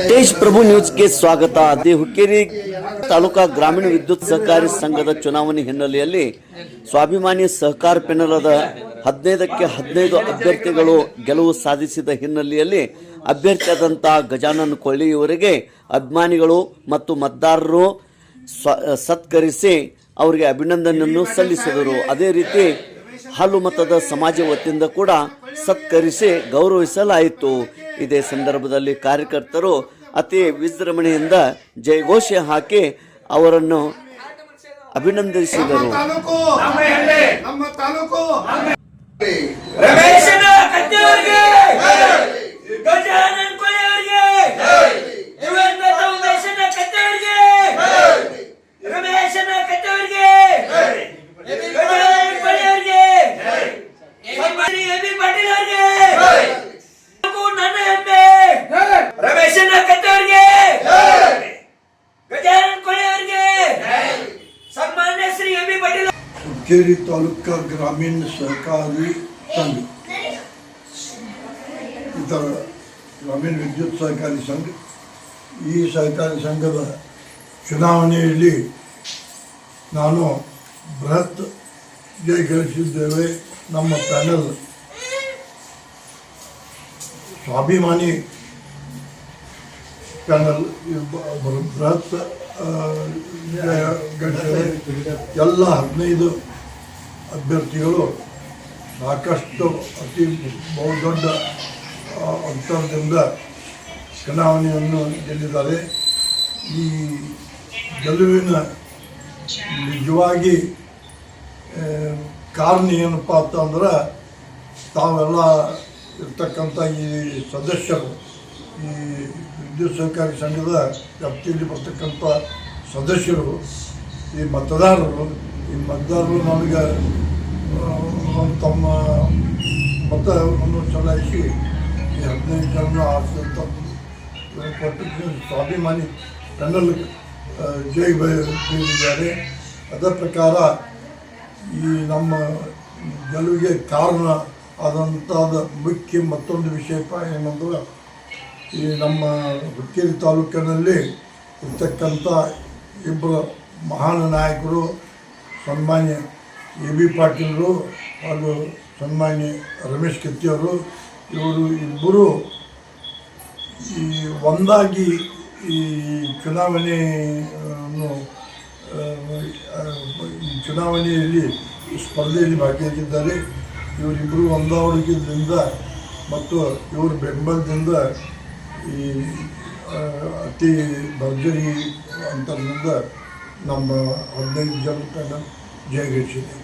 ಮಹೇಶ್ ಪ್ರಭು ನ್ಯೂಸ್ಗೆ ಸ್ವಾಗತ. ದಿ ಹುಕ್ಕೇರಿ ತಾಲೂಕಾ ಗ್ರಾಮೀಣ ವಿದ್ಯುತ್ ಸಹಕಾರಿ ಸಂಘದ ಚುನಾವಣೆ ಹಿನ್ನೆಲೆಯಲ್ಲಿ ಸ್ವಾಭಿಮಾನಿ ಸಹಕಾರ ಪೆನಲದ ಹದಿನೈದಕ್ಕೆ ಹದಿನೈದು ಅಭ್ಯರ್ಥಿಗಳು ಗೆಲುವು ಸಾಧಿಸಿದ ಹಿನ್ನೆಲೆಯಲ್ಲಿ ಅಭ್ಯರ್ಥಿಯಾದಂಥ ಗಜಾನನ್ ಕೊಳ್ಳಿ ಇವರಿಗೆ ಅಭಿಮಾನಿಗಳು ಮತ್ತು ಮತದಾರರು ಸತ್ಕರಿಸಿ ಅವರಿಗೆ ಅಭಿನಂದನೆಯನ್ನು ಸಲ್ಲಿಸಿದರು. ಅದೇ ರೀತಿ ಹಾಲು ಮತದ ಸಮಾಜ ವತಿಯಿಂದ ಕೂಡ ಸತ್ಕರಿಸಿ ಗೌರವಿಸಲಾಯಿತು. ಇದೇ ಸಂದರ್ಭದಲ್ಲಿ ಕಾರ್ಯಕರ್ತರು ಅತಿ ವಿಜೃಂಭಣೆಯಿಂದ ಜಯಘೋಷ ಹಾಕಿ ಅವರನ್ನು ಅಭಿನಂದಿಸಿದರು ಕತ್ತೆಯವರಿಗೆ ಗಜಾನನ್ ಕೊಲೆಯವರಿಗೆ ಯುವನ್ ಮೇತ ಉಮೇಶನ ಕತ್ತೆಯವರಿಗೆ ರಮೇಶನ ಕತ್ತೆಯವರಿಗೆ ಗಜಾನನ್ ಕೊಲೆಯವರಿಗೆ ಸನ್ಮಾನಿ ಎಂ ಬಿ ಪಾಟೀಲ್ ಅವರಿಗೆ ಹಾಗೂ ನನ್ನ ಹೆಮ್ಮೆ ರಮೇಶನ ಕತ್ತೆಯವರಿಗೆ ಗಜಾನನ್ ಕೊಲೆಯವರಿಗೆ ಸನ್ಮಾನ್ಯ ಶ್ರೀ ಎಂ ಬಿ ಪಾಟೀಲ್ ಹುಕ್ಕೇರಿ ತಾಲೂಕಾ ಗ್ರಾಮೀಣ ಸಹಕಾರಿ ಸಂಘ. ಇತರ ಗ್ರಾಮೀಣ ವಿದ್ಯುತ್ ಸಹಕಾರಿ ಸಂಘ. ಈ ಸಹಕಾರಿ ಸಂಘದ ಚುನಾವಣೆಯಲ್ಲಿ ನಾನು ಬೃಹತ್ ಜಯ ಗಳಿಸಿದ್ದೇವೆ ನಮ್ಮ ಪ್ಯಾನಲ್ ಸ್ವಾಭಿಮಾನಿ ಪ್ಯಾನಲ್ ಬೃಹತ್ ಎಲ್ಲ ಹದಿನೈದು ಅಭ್ಯರ್ಥಿಗಳು ಸಾಕಷ್ಟು ಅತಿ ಬಹುದೊಡ್ಡ ಅಂತರದಿಂದ ಚುನಾವಣೆಯನ್ನು ಗೆಲ್ಲಿದ್ದಾರೆ ಈ ಗೆಲುವಿನ ನಿಜವಾಗಿ ಕಾರಣ ಏನಪ್ಪ ಅಂತಂದ್ರೆ ತಾವೆಲ್ಲ ಇರ್ತಕ್ಕಂಥ ಈ ಸದಸ್ಯರು, ಈ ವಿದ್ಯುತ್ ಸಹಕಾರಿ ಸಂಘದ ವ್ಯಾಪ್ತಿಯಲ್ಲಿ ಬರ್ತಕ್ಕಂಥ ಸದಸ್ಯರು, ಈ ಮತದಾರರು ಈ ಮತದಾರರು ನಮಗೆ ತಮ್ಮ ಮತವನ್ನು ಚಲಾಯಿಸಿ ಈ ಹದಿನೈದು ಜನ ಆಸಂತ ಕೊಟ್ಟು ಸ್ವಾಭಿಮಾನಿ ಆ, ಜೈ ಬೀರಿದ್ದಾರೆ ಅದರ ಪ್ರಕಾರ ಈ ನಮ್ಮ ಗೆಲುವಿಗೆ ಕಾರಣ ಆದಂಥದ ಮುಖ್ಯ ಮತ್ತೊಂದು ವಿಷಯ ಏನಂದ್ರೆ ಈ ನಮ್ಮ ಹುಕ್ಕೇರಿ ತಾಲೂಕಿನಲ್ಲಿ ಇರ್ತಕ್ಕಂಥ ಇಬ್ಬರು ಮಹಾನ್ ನಾಯಕರು ಸನ್ಮಾನ್ಯ ಎ ಬಿ ಪಾಟೀಲರು ಹಾಗೂ ಸನ್ಮಾನ್ಯ ರಮೇಶ್ ಕೆತ್ತಿಯವರು, ಇವರು ಇಬ್ಬರು ಈ ಒಂದಾಗಿ ಈ ಚುನಾವಣೆಯನ್ನು ಈ ಚುನಾವಣೆಯಲ್ಲಿ ಸ್ಪರ್ಧೆಯಲ್ಲಿ ಭಾಗಿಯಾಗಿದ್ದಾರೆ. ಇವರಿಬ್ಬರು ಒಂದಾವಳಿಕೆಯಿಂದ ಮತ್ತು ಇವರ ಬೆಂಬಲದಿಂದ ಈ ಅತಿ ಭರ್ಜರಿ ಅಂತರದಿಂದ ನಮ್ಮ ಹದಿನೈದು ಜನ ಜಯಗಳಿಸಿದೆ.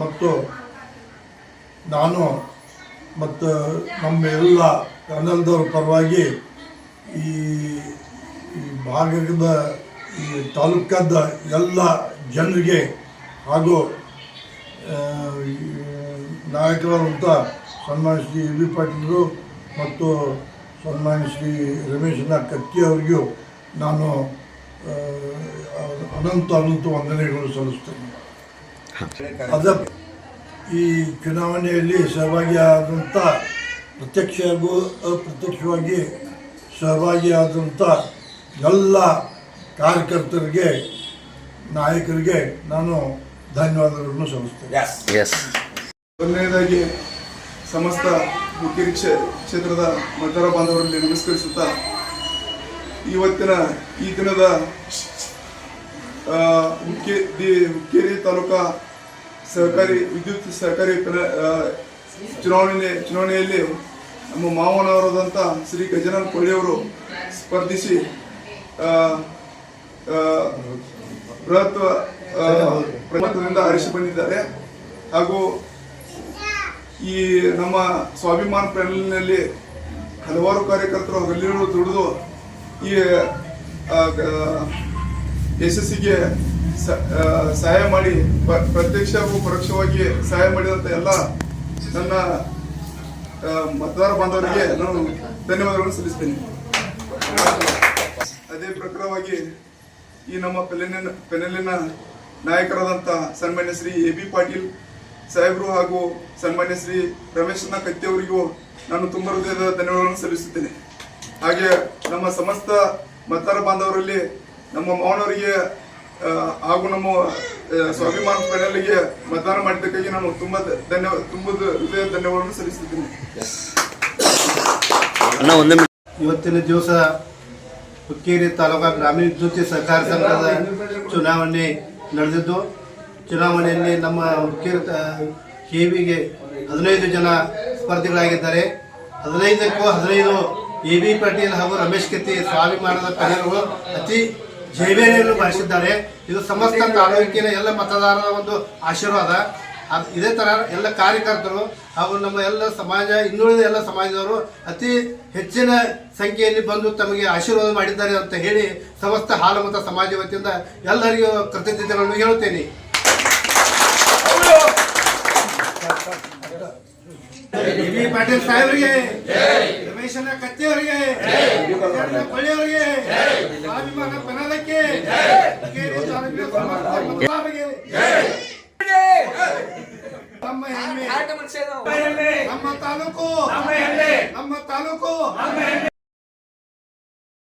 ಮತ್ತು ನಾನು ಮತ್ತು ನಮ್ಮ ಎಲ್ಲ ಕನ್ನಡದವ್ರ ಪರವಾಗಿ ಈ ಈ ಭಾಗದ ಈ ತಾಲೂಕದ ಎಲ್ಲ ಜನರಿಗೆ ಹಾಗೂ ನಾಯಕರಾದಂಥ ಸನ್ಮಾನ ಶ್ರೀ ವಿ ಪಾಟೀಲರು ಮತ್ತು ಸನ್ಮಾನ ಶ್ರೀ ರಮೇಶನ ಕತ್ತಿ ಅವರಿಗೂ ನಾನು ಅನಂತ ಅನಂತ ವಂದನೆಗಳು ಸಲ್ಲಿಸ್ತೇನೆ ಅದ ಈ ಚುನಾವಣೆಯಲ್ಲಿ ಸಹಭಾಗಿಯಾದಂಥ ಪ್ರತ್ಯಕ್ಷ ಹಾಗೂ ಅಪ್ರತ್ಯಕ್ಷವಾಗಿ ಸಹಭಾಗಿಯಾದಂಥ ಎಲ್ಲ ಕಾರ್ಯಕರ್ತರಿಗೆ ನಾಯಕರಿಗೆ ನಾನು ಧನ್ಯವಾದಗಳನ್ನು ಸಲ್ಲಿಸ್ತೇನೆ ಎಸ್ ಮೊದಲನೇದಾಗಿ ಸಮಸ್ತ ಮುಖ್ಯ ಕ್ಷೇತ್ರದ ಮತದಾರ ಬಾಂಧವರಲ್ಲಿ ನಮಸ್ಕರಿಸುತ್ತಾ ಇವತ್ತಿನ ಈ ದಿನದ ಹುಕ್ಕೆ ಹುಕ್ಕೇರಿ ತಾಲೂಕಾ ಸಹಕಾರಿ ವಿದ್ಯುತ್ ಸಹಕಾರಿ ಚುನಾವಣೆ, ಚುನಾವಣೆಯಲ್ಲಿ ನಮ್ಮ ಮಾವನವರಾದಂಥ ಶ್ರೀ ಗಜಾನನ್ ಕೊಳ್ಳಿಯವರು ಸ್ಪರ್ಧಿಸಿ ಬೃಹತ್ ಪ್ರಮಾಣದಿಂದ ಹರಿಸಿ ಬಂದಿದ್ದಾರೆ. ಹಾಗೂ ಈ ನಮ್ಮ ಸ್ವಾಭಿಮಾನ ಪ್ಯಾನಲ್ನಲ್ಲಿ ಹಲವಾರು ಕಾರ್ಯಕರ್ತರು ಹಗಲಿರುಳು ದುಡಿದು ಈ ಯಶಸ್ಸಿಗೆ ಸಹಾಯ ಮಾಡಿ ಪ್ರತ್ಯಕ್ಷ ಹಾಗೂ ಪರೋಕ್ಷವಾಗಿ ಸಹಾಯ ಮಾಡಿದಂಥ ಎಲ್ಲ ನನ್ನ ಮತದಾರ ಬಾಂಧವರಿಗೆ ನಾನು ಧನ್ಯವಾದಗಳನ್ನು ಸಲ್ಲಿಸ್ತೇನೆ. ಅದೇ ಪ್ರಕಾರವಾಗಿ ಈ ನಮ್ಮ ಪೆನೆಲಿನ ಪೆನೆಲಿನ ನಾಯಕರಾದಂಥ ಸನ್ಮಾನ್ಯ ಶ್ರೀ ಎ ಬಿ ಪಾಟೀಲ್ ಸಾಹೇಬರು ಹಾಗೂ ಸನ್ಮಾನ್ಯ ಶ್ರೀ ರಮೇಶನ ಕತ್ತಿ ನಾನು ತುಂಬ ಹೃದಯದ ಧನ್ಯವಾದಗಳನ್ನು ಸಲ್ಲಿಸುತ್ತೇನೆ. ಹಾಗೆ ನಮ್ಮ ಸಮಸ್ತ ಮತದಾರ ಬಾಂಧವರಲ್ಲಿ ನಮ್ಮ ಮೌನವರಿಗೆ ಹಾಗೂ ನಮ್ಮ ಸ್ವಾಭಿಮಾನ ಪ್ಯಾನೆಲ್ಗೆ ಮತದಾನ ಮಾಡಿದ್ದಕ್ಕಾಗಿ ನಾನು ತುಂಬ ಧನ್ಯವಾದ ತುಂಬ ಹೃದಯ ಧನ್ಯವಾದಗಳನ್ನು ಸಲ್ಲಿಸಿದ್ದೀನಿ ಅಣ್ಣ ಒಂದೇ ಮಿನಿಟ್. ಇವತ್ತಿನ ದಿವಸ ಹುಕ್ಕೇರಿ ತಾಲೂಕಾ ಗ್ರಾಮೀಣ ವಿದ್ಯುತ್ ಸಹಕಾರ ಸಂಘದ ಚುನಾವಣೆ ನಡೆದಿದ್ದು ಚುನಾವಣೆಯಲ್ಲಿ ನಮ್ಮ ಹುಕ್ಕೇರಿ ಕೆವಿಗೆ ಹದಿನೈದು ಜನ ಸ್ಪರ್ಧಿಗಳಾಗಿದ್ದಾರೆ ಹದಿನೈದಕ್ಕೂ ಹದಿನೈದು ಎ ಬಿ ಪಾಟೀಲ್ ಹಾಗೂ ರಮೇಶ್ ಕೆತ್ತಿ ಸ್ವಾಭಿಮಾನದ ಕನ್ನಡಗಳು ಅತಿ ಜೈವೇರಿಯನ್ನು ಬಳಸಿದ್ದಾರೆ. ಇದು ಸಮಸ್ತ ತಾಲೂಕಿನ ಎಲ್ಲ ಮತದಾರರ ಒಂದು ಆಶೀರ್ವಾದ. ಅದು ಇದೇ ತರ ಎಲ್ಲ ಕಾರ್ಯಕರ್ತರು ಹಾಗೂ ನಮ್ಮ ಎಲ್ಲ ಸಮಾಜ, ಇನ್ನುಳಿದ ಎಲ್ಲ ಸಮಾಜದವರು ಅತಿ ಹೆಚ್ಚಿನ ಸಂಖ್ಯೆಯಲ್ಲಿ ಬಂದು ತಮಗೆ ಆಶೀರ್ವಾದ ಮಾಡಿದ್ದಾರೆ ಅಂತ ಹೇಳಿ ಸಮಸ್ತ ಹಾಲುಮತ ಸಮಾಜ ವತಿಯಿಂದ ಎಲ್ಲರಿಗೂ ಕೃತಜ್ಞತೆಗಳನ್ನು ಹೇಳುತ್ತೇನೆ. ಪಾಟೀಲ್ ಸಾಹೇಬರಿಗೆ ರಮೇಶನ ಕತ್ತೆಯವರಿಗೆ ಕೊಳ್ಳಿಯವರಿಗೆ ಸ್ವಾಭಿಮಾನ ಪೆನಾಲಕ್ಕೆ